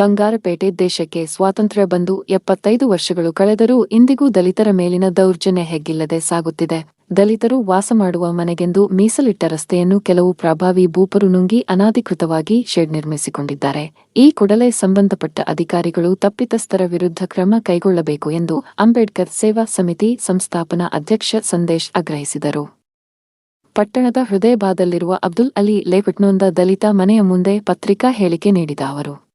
ಬಂಗಾರಪೇಟೆ ದೇಶಕ್ಕೆ ಸ್ವಾತಂತ್ರ್ಯ ಬಂದು ಎಪ್ಪತ್ತೈದು ವರ್ಷಗಳು ಕಳೆದರೂ ಇಂದಿಗೂ ದಲಿತರ ಮೇಲಿನ ದೌರ್ಜನ್ಯ ಹೆಗ್ಗಿಲ್ಲದೆ ಸಾಗುತ್ತಿದೆ. ದಲಿತರು ವಾಸ ಮಾಡುವ ಮನೆಗೆಂದು ಮೀಸಲಿಟ್ಟ ರಸ್ತೆಯನ್ನು ಕೆಲವು ಪ್ರಭಾವಿ ಭೂಪರು ನುಂಗಿ ಅನಾಧಿಕೃತವಾಗಿ ಶೆಡ್ ನಿರ್ಮಿಸಿಕೊಂಡಿದ್ದಾರೆ. ಈ ಕೂಡಲೇ ಸಂಬಂಧಪಟ್ಟ ಅಧಿಕಾರಿಗಳು ತಪ್ಪಿತಸ್ಥರ ವಿರುದ್ಧ ಕ್ರಮ ಕೈಗೊಳ್ಳಬೇಕು ಎಂದು ಅಂಬೇಡ್ಕರ್ ಸೇವಾ ಸಮಿತಿ ಸಂಸ್ಥಾಪನಾ ಅಧ್ಯಕ್ಷ ಸಂದೇಶ್ ಆಗ್ರಹಿಸಿದರು. ಪಟ್ಟಣದ ಹೃದಯಭಾದಲ್ಲಿರುವ ಅಬ್ದುಲ್ ಅಲಿ ಲೇಔಟ್ನೊಂದ ದಲಿತ ಮನೆಯ ಮುಂದೆ ಪತ್ರಿಕಾ ಹೇಳಿಕೆ ನೀಡಿದ ಅವರು.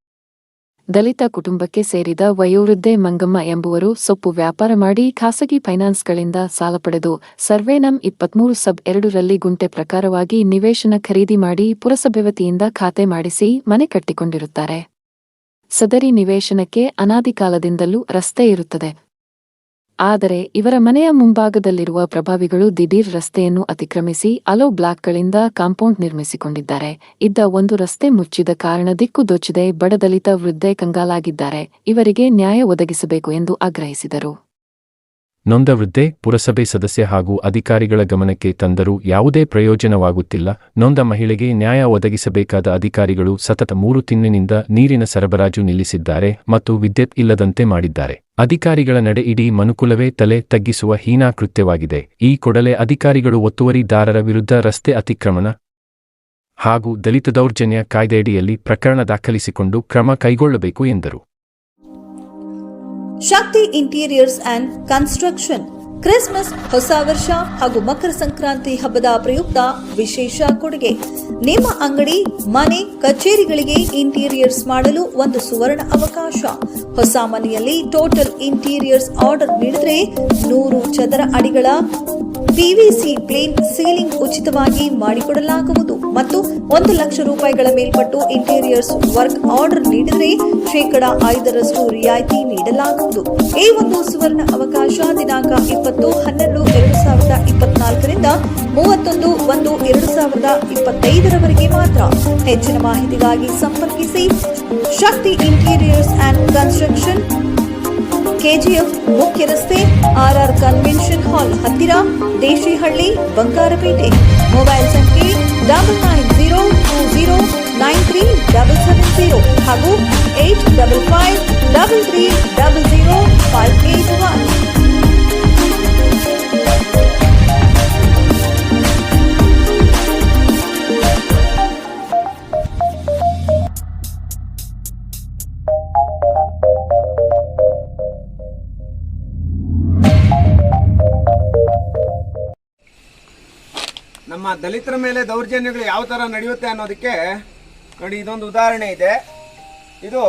ದಲಿತ ಕುಟುಂಬಕ್ಕೆ ಸೇರಿದ ವಯೋವೃದ್ಧೆ ಮಂಗಮ್ಮ ಎಂಬುವರು ಸೊಪ್ಪು ವ್ಯಾಪಾರ ಮಾಡಿ ಖಾಸಗಿ ಫೈನಾನ್ಸ್ಗಳಿಂದ ಸಾಲ ಪಡೆದು ಸರ್ವೆ ನಂ ಇಪ್ಪತ್ಮೂರು ಸಬ್ ಎರಡರಲ್ಲಿ ಗುಂಟೆ ಪ್ರಕಾರವಾಗಿ ನಿವೇಶನ ಖರೀದಿ ಮಾಡಿ ಪುರಸಭೆ ವತಿಯಿಂದ ಖಾತೆ ಮಾಡಿಸಿ ಮನೆ ಕಟ್ಟಿಕೊಂಡಿರುತ್ತಾರೆ. ಸದರಿ ನಿವೇಶನಕ್ಕೆ ಅನಾದಿಕಾಲದಿಂದಲೂ ರಸ್ತೆ ಇರುತ್ತದೆ. ಆದರೆ ಇವರ ಮನೆಯ ಮುಂಭಾಗದಲ್ಲಿರುವ ಪ್ರಭಾವಿಗಳು ದಿಢೀರ್ ರಸ್ತೆಯನ್ನು ಅತಿಕ್ರಮಿಸಿ ಅಲೋ ಬ್ಲಾಕ್ಗಳಿಂದ ಕಾಂಪೌಂಡ್ ನಿರ್ಮಿಸಿಕೊಂಡಿದ್ದಾರೆ. ಇದ್ದ ಒಂದು ರಸ್ತೆ ಮುಚ್ಚಿದ ಕಾರಣ ದಿಕ್ಕು ದೊಚ್ಚದೆ ಬಡದಲಿತ ವೃದ್ಧೆ ಕಂಗಾಲಾಗಿದ್ದಾರೆ. ಇವರಿಗೆ ನ್ಯಾಯ ಒದಗಿಸಬೇಕು ಎಂದು ಆಗ್ರಹಿಸಿದರು. ನೊಂದ ವೃದ್ಧೆ ಪುರಸಭೆ ಸದಸ್ಯ ಹಾಗೂ ಅಧಿಕಾರಿಗಳ ಗಮನಕ್ಕೆ ತಂದರೂ ಯಾವುದೇ ಪ್ರಯೋಜನವಾಗುತ್ತಿಲ್ಲ. ನೊಂದ ಮಹಿಳೆಗೆ ನ್ಯಾಯ ಒದಗಿಸಬೇಕಾದ ಅಧಿಕಾರಿಗಳು ಸತತ ಮೂರು ತಿಂಗಳಿನಿಂದ ನೀರಿನ ಸರಬರಾಜು ನಿಲ್ಲಿಸಿದ್ದಾರೆ ಮತ್ತು ವಿದ್ಯುತ್ ಇಲ್ಲದಂತೆ ಮಾಡಿದ್ದಾರೆ. ಅಧಿಕಾರಿಗಳ ನಡೆ ಇಡೀ ಮನುಕುಲವೇ ತಲೆ ತಗ್ಗಿಸುವ ಹೀನಾಕೃತ್ಯವಾಗಿದೆ ಈ ಕೊಡಲೇ ಅಧಿಕಾರಿಗಳು ಒತ್ತುವರಿದಾರರ ವಿರುದ್ಧ ರಸ್ತೆ ಅತಿಕ್ರಮಣ ಹಾಗೂ ದಲಿತ ದೌರ್ಜನ್ಯ ಕಾಯ್ದೆಯಡಿಯಲ್ಲಿ ಪ್ರಕರಣ ದಾಖಲಿಸಿಕೊಂಡು ಕ್ರಮ ಕೈಗೊಳ್ಳಬೇಕು ಎಂದರು. Shakti interiors and construction. Christmas, ಹೊಸ ವರ್ಷ ಹಾಗೂ ಮಕರ ಸಂಕ್ರಾಂತಿ ಹಬ್ಬದ ಪ್ರಯುಕ್ತ ವಿಶೇಷ ಕೊಡುಗೆ. ನಿಮ್ಮ ಅಂಗಡಿ, ಮನೆ, ಕಚೇರಿಗಳಿಗೆ ಇಂಟೀರಿಯರ್ಸ್ ಮಾಡಲು ಒಂದು ಸುವರ್ಣ ಅವಕಾಶ. ಹೊಸ ಮನೆಯಲ್ಲಿ ಟೋಟಲ್ ಇಂಟೀರಿಯರ್ಸ್ ಆರ್ಡರ್ ನೀಡಿದ್ರೆ ನೂರು ಚದರ ಅಡಿಗಳ ಪಿವಿಸಿ ಪ್ಲೇನ್ ಸೀಲಿಂಗ್ ಉಚಿತವಾಗಿ ಮಾಡಿಕೊಡಲಾಗುವುದು ಮತ್ತು ಒಂದು ಲಕ್ಷ ರೂಪಾಯಿಗಳ ಮೇಲ್ಪಟ್ಟು ಇಂಟೀರಿಯರ್ಸ್ ವರ್ಕ್ ಆರ್ಡರ್ ನೀಡಿದರೆ ಶೇಕಡ ಐದರಷ್ಟು ರಿಯಾಯಿತಿ ನೀಡಲಾಗುವುದು. ಈ ಒಂದು ಸುವರ್ಣ ಅವಕಾಶ ದಿನಾಂಕ ಇಪ್ಪತ್ತು, ಹನ್ನೆರಡು, ಎರಡು ಸಾವಿರದ ಇಪ್ಪತ್ನಾಲ್ಕರಿಂದ ಮೂವತ್ತೊಂದು, ಒಂದು, ಎರಡು ಸಾವಿರದ ಇಪ್ಪತ್ತೈದರವರೆಗೆ ಮಾತ್ರ. ಹೆಚ್ಚಿನ ಮಾಹಿತಿಗಾಗಿ ಸಂಪರ್ಕಿಸಿ. Shakti interiors and construction KGF ಮುಖ್ಯ ರಸ್ತೆ, ಆರ್ಆರ್ ಕನ್ವೆನ್ಷನ್ ಹಾಲ್ ಹತ್ತಿರ, ದೇಶಿಹಳ್ಳಿ, ಬಂಗಾರಪೇಟೆ. ಮೊಬೈಲ್ ಸಂಖ್ಯೆ double nine zero two zero nine three double seven zero ಹಾಗೂ eight double five double three double zero five eight one ನಮ್ಮ ದಲಿತರ ಮೇಲೆ ದೌರ್ಜನ್ಯಗಳು ಯಾವ ಥರ ನಡೆಯುತ್ತೆ ಅನ್ನೋದಕ್ಕೆ ನೋಡಿ, ಇದೊಂದು ಉದಾಹರಣೆ ಇದೆ. ಇದು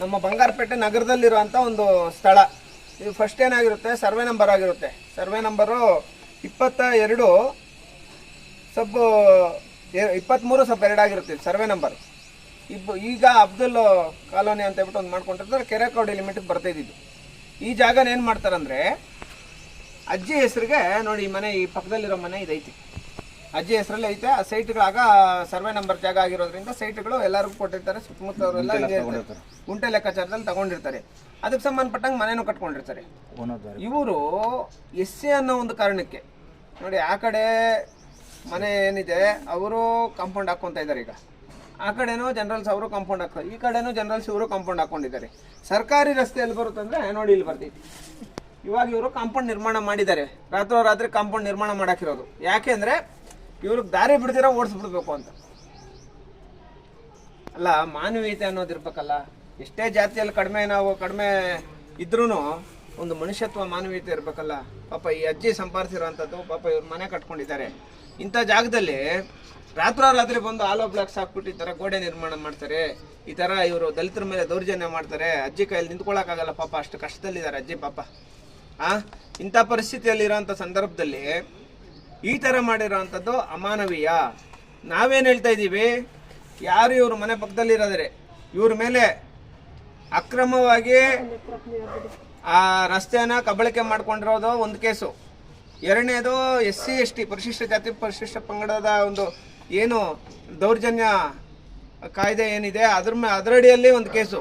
ನಮ್ಮ ಬಂಗಾರಪೇಟೆ ನಗರದಲ್ಲಿರುವಂಥ ಒಂದು ಸ್ಥಳ. ಇದು ಫಸ್ಟ್ ಏನಾಗಿರುತ್ತೆ? ಸರ್ವೆ ನಂಬರ್ ಆಗಿರುತ್ತೆ. ಸರ್ವೆ ನಂಬರು ಇಪ್ಪತ್ತ ಎರಡು ಸಬ್ ಇಪ್ಪತ್ತ್ಮೂರು ಸಬ್ ಎರಡಾಗಿರುತ್ತೆ ಸರ್ವೆ ನಂಬರ್. ಇಬ್ಬ, ಈಗ ಅಬ್ದುಲ್ ಕಾಲೋನಿ ಅಂತ ಹೇಳ್ಬಿಟ್ಟು ಒಂದು ಮಾಡ್ಕೊಂಡಿರ್ತಾರೆ. ಕೆರೆಕೋಡಿ ಲಿಮಿಟ್ಗೆ ಬರ್ತಾಯಿದ್ದು ಈ ಜಾಗನ ಏನು ಮಾಡ್ತಾರಂದ್ರೆ, ಅಜ್ಜಿ ಹೆಸರಿಗೆ ನೋಡಿ, ಈ ಮನೆ, ಈ ಪಕ್ಕದಲ್ಲಿರೋ ಮನೆ ಇದೈತಿ. ಅಜ್ಜಿ ಹೆಸರಲ್ಲಿ ಐತೆ. ಆ ಸೈಟ್ಗಳಾಗ ಸರ್ವೆ ನಂಬರ್ ಜಾಗ ಆಗಿರೋದ್ರಿಂದ ಸೈಟ್ಗಳು ಎಲ್ಲರಿಗೂ ಕೊಟ್ಟಿರ್ತಾರೆ. ಸುತ್ತಮುತ್ತವರೆಲ್ಲ ಕುಂಟೆ. ಗುಂಟೆ ಲೆಕ್ಕಾಚಾರದಲ್ಲಿ ತಗೊಂಡಿರ್ತಾರೆ. ಅದಕ್ಕೆ ಸಂಬಂಧಪಟ್ಟಂಗೆ ಮನೆನೂ ಕಟ್ಕೊಂಡಿರ್ತಾರೆ. ಇವರು ಎಸ್ ಸಿ ಅನ್ನೋ ಒಂದು ಕಾರಣಕ್ಕೆ ನೋಡಿ ಆ ಕಡೆ ಮನೆ ಏನಿದೆ ಅವರು ಕಾಂಪೌಂಡ್ ಹಾಕ್ಕೊತಾ ಇದ್ದಾರೆ ಈಗ. ಆ ಕಡೆನೂ ಜನರಲ್ಸ್ ಅವರು ಕಾಂಪೌಂಡ್ ಹಾಕೋ ಈ ಕಡೆನೂ ಜನರಲ್ಸ್ ಇವರು ಕಾಂಪೌಂಡ್ ಹಾಕೊಂಡಿದ್ದಾರೆ ಸರ್ಕಾರಿ ರಸ್ತೆ ಎಲ್ಲಿ ಬರುತ್ತಂದ್ರೆ ನೋಡಿ ಇಲ್ಲಿ ಬರ್ತೈತಿ ಇವಾಗ ಇವರು ಕಾಂಪೌಂಡ್ ನಿರ್ಮಾಣ ಮಾಡಿದ್ದಾರೆ. ರಾತ್ರೋರಾತ್ರಿ ಕಾಂಪೌಂಡ್ ನಿರ್ಮಾಣ ಮಾಡಾಕಿರೋದು ಯಾಕೆಂದ್ರೆ ಇವ್ರಿಗೆ ದಾರಿ ಬಿಡ್ದಿರ ಓಡಿಸ್ಬಿಡ್ಬೇಕು ಅಂತ. ಅಲ್ಲ, ಮಾನವೀಯತೆ ಅನ್ನೋದು ಇರ್ಬೇಕಲ್ಲ. ಎಷ್ಟೇ ಜಾತಿಯಲ್ಲಿ ಕಡಿಮೆ ನಾವು ಕಡಿಮೆ ಇದ್ರೂ ಒಂದು ಮನುಷ್ಯತ್ವ ಮಾನವೀಯತೆ ಇರಬೇಕಲ್ಲ. ಪಾಪ ಈ ಅಜ್ಜಿ ಸಂಪಾದಿಸಿರೋಂಥದ್ದು ಪಾಪ ಇವ್ರ ಮನೆ ಕಟ್ಕೊಂಡಿದ್ದಾರೆ. ಇಂಥ ಜಾಗದಲ್ಲಿ ರಾತ್ರೋರಾತ್ರಿ ಬಂದು ಆಲೋ ಬ್ಲಾಕ್ಸ್ ಹಾಕ್ಬಿಟ್ಟು ಈ ಥರ ಗೋಡೆ ನಿರ್ಮಾಣ ಮಾಡ್ತಾರೆ. ಈ ಥರ ಇವರು ದಲಿತರ ಮೇಲೆ ದೌರ್ಜನ್ಯ ಮಾಡ್ತಾರೆ. ಅಜ್ಜಿ ಕೈಯಲ್ಲಿ ನಿಂತ್ಕೊಳ್ಳೋಕ್ಕಾಗಲ್ಲ ಪಾಪ ಅಷ್ಟು ಕಷ್ಟದಲ್ಲಿದ್ದಾರೆ ಅಜ್ಜಿ ಪಾಪ. ಆ, ಇಂಥ ಪರಿಸ್ಥಿತಿಯಲ್ಲಿರೋಂಥ ಸಂದರ್ಭದಲ್ಲಿ ಈ ಥರ ಮಾಡಿರೋವಂಥದ್ದು ಅಮಾನವೀಯ. ನಾವೇನು ಹೇಳ್ತಾ ಇದ್ದೀವಿ? ಯಾರು ಇವ್ರ ಮನೆ ಪಕ್ಕದಲ್ಲಿರೋದ್ರೆ ಇವ್ರ ಮೇಲೆ ಅಕ್ರಮವಾಗಿ ಆ ರಸ್ತೆನ ಕಬಳಿಕೆ ಮಾಡ್ಕೊಂಡಿರೋದು ಒಂದು ಕೇಸು. ಎರಡನೇದು ಎಸ್ ಸಿ ಎಸ್ ಟಿ ಪರಿಶಿಷ್ಟ ಜಾತಿ, ಪರಿಶಿಷ್ಟ ಪಂಗಡದ ಒಂದು ಏನು ದೌರ್ಜನ್ಯ ಕಾಯ್ದೆ ಏನಿದೆ, ಅದ್ರ ಮೇ, ಅದರಡಿಯಲ್ಲಿ ಒಂದು ಕೇಸು.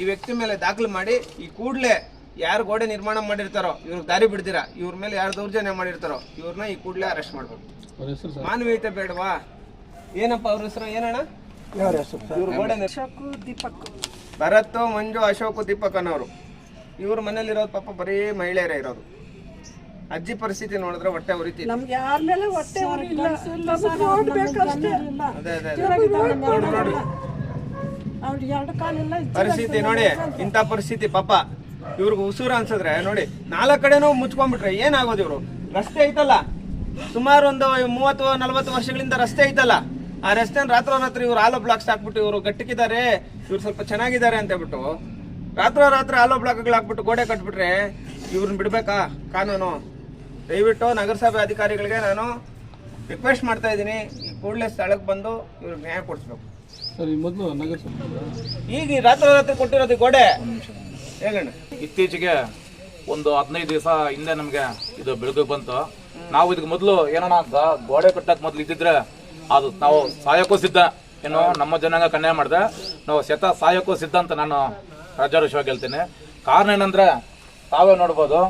ಈ ವ್ಯಕ್ತಿ ಮೇಲೆ ದಾಖಲು ಮಾಡಿ, ಈ ಕೂಡಲೇ ಯಾರು ಗೋಡೆ ನಿರ್ಮಾಣ ಮಾಡಿರ್ತಾರೋ ಇವ್ರಿಗೆ ದಾರಿ ಬಿಡ್ದಿರಾ ಇವ್ರ ಮೇಲೆ ಯಾರು ದೌರ್ಜನ್ಯ ಮಾಡಿರ್ತಾರೋ ಇವ್ರನ್ನ ಈ ಕೂಡಲೇ ಅರೆಸ್ಟ್ ಮಾಡ್ಬೇಕು. ಮಾನವೀಯತೆ ಬೇಡವಾ? ಏನಪ್ಪ ಅವ್ರ ಹೆಸರು? ಏನಣ್ಣ? ಇವ್ರ ಗೋಡೆ ದೀಪಕ್. ಭರತ್ ಮಂಜು ಅಶೋಕ್ ದೀಪಕ್ ಅನ್ನೋರು. ಇವ್ರ ಮನೇಲಿರೋದು ಪಾಪ ಬರೀ ಮಹಿಳೆಯರೇ ಇರೋದು. ಅಜ್ಜಿ ಪರಿಸ್ಥಿತಿ ನೋಡಿದ್ರೆ ಹೊಟ್ಟೆ ಉರಿತಿ ಪರಿಸ್ಥಿತಿ ನೋಡಿ ಇಂಥ ಪರಿಸ್ಥಿತಿ ಪಾಪ. ಇವ್ರಿಗೆ ಉಸಿರು ಅನ್ಸಿದ್ರೆ ನೋಡಿ ನಾಲ್ಕು ಕಡೆನೂ ಮುಚ್ಕೊಂಡ್ಬಿಟ್ರೆ ಏನಾಗೋದು ಇವರು? ರಸ್ತೆ ಐತಲ್ಲ? ಸುಮಾರು ಒಂದು ಮೂವತ್ತು ನಲ್ವತ್ತು ವರ್ಷಗಳಿಂದ ರಸ್ತೆ ಐತಲ್ಲ? ಆ ರಸ್ತೆ ರಾತ್ರೋರಾತ್ರಿ ಇವ್ರು ಆಲೋ ಬ್ಲಾಕ್ಸ್ ಹಾಕ್ಬಿಟ್ಟು ಇವರು ಗಟ್ಟಿಕಿದ್ದಾರೆ ಇವ್ರು ಸ್ವಲ್ಪ ಚೆನ್ನಾಗಿದ್ದಾರೆ ಅಂತ ಹೇಳ್ಬಿಟ್ಟು ರಾತ್ರೋರಾತ್ರಿ ಆಲೋ ಬ್ಲಾಕ್ಗಳು ಹಾಕ್ಬಿಟ್ಟು ಗೋಡೆ ಕಟ್ಬಿಟ್ರೆ ಇವ್ರನ್ನ ಬಿಡ್ಬೇಕಾ? ಕಾನೂನು. ದಯವಿಟ್ಟು ನಗರಸಭೆ ಅಧಿಕಾರಿಗಳಿಗೆ ನಾನು ರಿಕ್ವೆಸ್ಟ್ ಮಾಡ್ತಾ ಇದ್ದೀನಿ ಈ ಕೂಡಲೇ ಸ್ಥಳಕ್ಕೆ ಬಂದು ಇವ್ರಿಗೆ ನ್ಯಾಯ ಕೊಡಿಸ್ಬೇಕು. ಸರಿ ಮೊದಲು ನಗರಸಭೆ. ಈಗ ರಾತ್ರೋರಾತ್ರಿ ಕೊಟ್ಟಿರೋದು ಗೋಡೆ. ಹೇಳಣ್ಣ ಇತ್ತೀಚೆಗೆ ಒಂದು ಹದಿನೈದು ದಿವಸ ಹಿಂದೆ ನಮಗೆ ಇದು ಬೆಳಗ್ಗೆ ಬಂತು. ನಾವು ಇದಕ್ಕೆ ಮೊದಲು ಏನೋ ಗೋಡೆ ಕಟ್ಟಕ್ ಮೊದಲು ಇದ್ದಿದ್ರೆ ಅದು ನಾವು ಸಾಯಕ್ಕೂ ಸಿದ್ಧ. ಏನು ನಮ್ಮ ಜನಾಂಗ ಕನ್ಯಾ ಮಾಡಿದೆ. ನಾವು ಶತ ಸಾಯಕ್ಕೂ ಸಿದ್ಧ ಅಂತ ನಾನು ರಾಜಾರೋಷವಾಗಿ ಹೇಳ್ತೀನಿ. ಕಾರಣ ಏನಂದ್ರೆ ತಾವೇ ನೋಡ್ಬೋದು,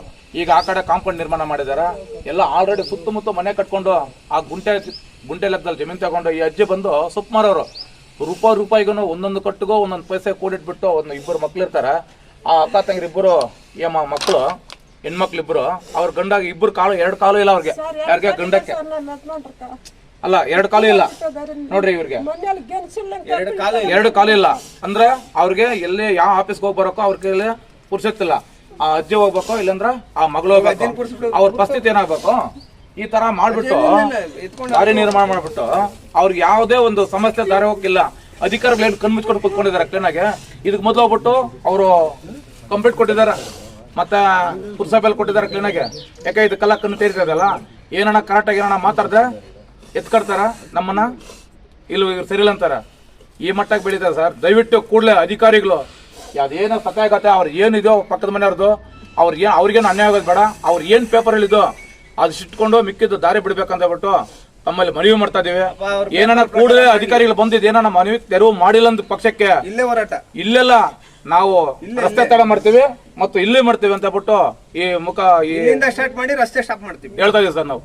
ಈಗ ಆ ಕಡೆ ಕಾಂಪೌಂಡ್ ನಿರ್ಮಾಣ ಮಾಡಿದ್ದಾರೆ. ಎಲ್ಲ ಆಲ್ರೆಡಿ ಸುತ್ತಮುತ್ತ ಮನೆ ಕಟ್ಕೊಂಡು ಆ ಗುಂಟೆ ಗುಂಟೆ ಲೆಕ್ಕದಲ್ಲಿ ಜಮೀನು ತಗೊಂಡು ಈ ಅಜ್ಜಿ ಬಂದು ಸೊಪ್ಪು ಮಾರೋರು ರೂಪಾಯಿ ರೂಪಾಯಿಗೂ ಒಂದೊಂದು ಕಟ್ಟಿಗೂ, ಒಂದೊಂದು ಪೈಸೆ ಕೂಡಿಟ್ಬಿಟ್ಟು ಒಂದು ಇಬ್ಬರು ಮಕ್ಳು ಇರ್ತಾರೆ ಆ ಅಕ್ಕ ತಂಗಿರು ಇಬ್ಬರು ಏಮ ಮಕ್ಕಳು ಹೆಣ್ಮಕ್ಳು ಇಬ್ರು ಅವ್ರ ಗಂಡಾಗ ಇಬ್ಬರು ಕಾಲು ಎರಡು ಕಾಲು ಇಲ್ಲ ಅವ್ರಿಗೆ. ಯಾರಿಗೆ ಗಂಡಕ್ಕೆ? ಅಲ್ಲ ಎರಡು ಕಾಲು ಇಲ್ಲ. ನೋಡ್ರಿ ಇವ್ರಿಗೆ. ಎರಡು ಕಾಲ ಎರಡು ಕಾಲು ಇಲ್ಲ. ಅಂದ್ರೆ ಅವ್ರಿಗೆ ಎಲ್ಲಿ ಯಾವ ಆಫೀಸ್ಗೆ ಹೋಗಿ ಬರೋಕೋ ಅವ್ರ ಕೈಯಲ್ಲಿ ಪುರ್ಸತ್ತಿಲ್ಲ. ಆ ಅಜ್ಜಿ ಹೋಗ್ಬೇಕು ಇಲ್ಲಂದ್ರ ಆ ಮಗಳು ಹೋಗ್ಬೇಕು ಅವ್ರ ಪರಿಸ್ಥಿತಿ ಏನಾಗ್ಬೇಕು ಈ ತರ ಮಾಡ್ಬಿಟ್ಟು ದಾರಿ ನಿರ್ಮಾಣ ಮಾಡ್ಬಿಟ್ಟು ಅವ್ರಿಗೆ ಯಾವುದೇ ಒಂದು ಸಮಸ್ಯೆ ದಾರಿ ಹೋಗಿಲ್ಲ ಅಧಿಕಾರಿಗಳು ಏನು ಕಣ್ಮುಚ್ಕೊಂಡು ಕುತ್ಕೊಂಡಿದ್ದಾರೆ ಕ್ಲೀನಾಗೆ ಇದಕ್ಕೆ ಮೊದಲು ಹೋಗ್ಬಿಟ್ಟು ಅವರು ಕಂಪ್ಲೀಟ್ ಕೊಟ್ಟಿದ್ದಾರೆ. ಮತ್ತೆ ಪುರಸಭೆಯಲ್ಲಿ ಕೊಟ್ಟಿದ್ದಾರೆ ಕ್ಲೀನಾಗೆ ಯಾಕೆ ಇದು ಕಣ್ಣು ತೇರಿಸೋದಲ್ಲ ಏನಣ್ಣ ಕರೆಕ್ಟಾಗಿ ಏನಣ್ಣ ಮಾತಾಡ್ದೆ? ಎತ್ಕಡ್ತಾರ ನಮ್ಮನ್ನ? ಇಲ್ಲಿ ಇವ್ರು ಸರಿಲ್ಲ ಅಂತಾರೆ. ಈ ಮಟ್ಟಕ್ಕೆ ಬೆಳೀತಾರೆ ಸರ್. ದಯವಿಟ್ಟು ಕೂಡಲೇ ಅಧಿಕಾರಿಗಳು ಅದೇನೋ ಸತ್ಯಾಗತ್ತೆ ಅವ್ರು ಏನಿದೆಯೋ ಪಕ್ಕದ ಮನೆಯವ್ರದ್ದು ಅವ್ರು ಏನು ಅವ್ರಿಗೇನು ಅನ್ಯಾಯ ಆಗೋದು ಬೇಡ. ಅವ್ರು ಏನು ಪೇಪರಲ್ಲಿದೋ ಅದು ಸಿಟ್ಕೊಂಡು ಮಿಕ್ಕಿದ್ದು ದಾರಿ ಬಿಡ್ಬೇಕಂತ ಹೇಳ್ಬಿಟ್ಟು ತಮ್ಮಲ್ಲಿ ಮನವಿ ಮಾಡ್ತಾ ಇದೀವಿ. ಏನಾರ ಕೂಡಲೇ ಅಧಿಕಾರಿಗಳು ಬಂದಿದ್ದು ಏನಾರ ಮನವಿ ತೆರವು ಮಾಡಿಲ್ಲ ಪಕ್ಷಕ್ಕೆ? ಇಲ್ಲೇ ಹೋರಾಟ. ಇಲ್ಲೆಲ್ಲ ನಾವು ರಸ್ತೆ ತಡ ಮಾಡ್ತೀವಿ ಮತ್ತು ಇಲ್ಲೇ ಮಾಡ್ತೀವಿ ಅಂತ ಬಿಟ್ಟು ಈ ಮುಖ ಈ ಇಲ್ಲಿಂದ ಸ್ಟಾರ್ಟ್ ಮಾಡಿ ರಸ್ತೆ ಸ್ಟಾಪ್ ಮಾಡ್ತೀವಿ. ಹೇಳ್ತಾ ಇದೀವಿ ಸರ್ ನಾವು.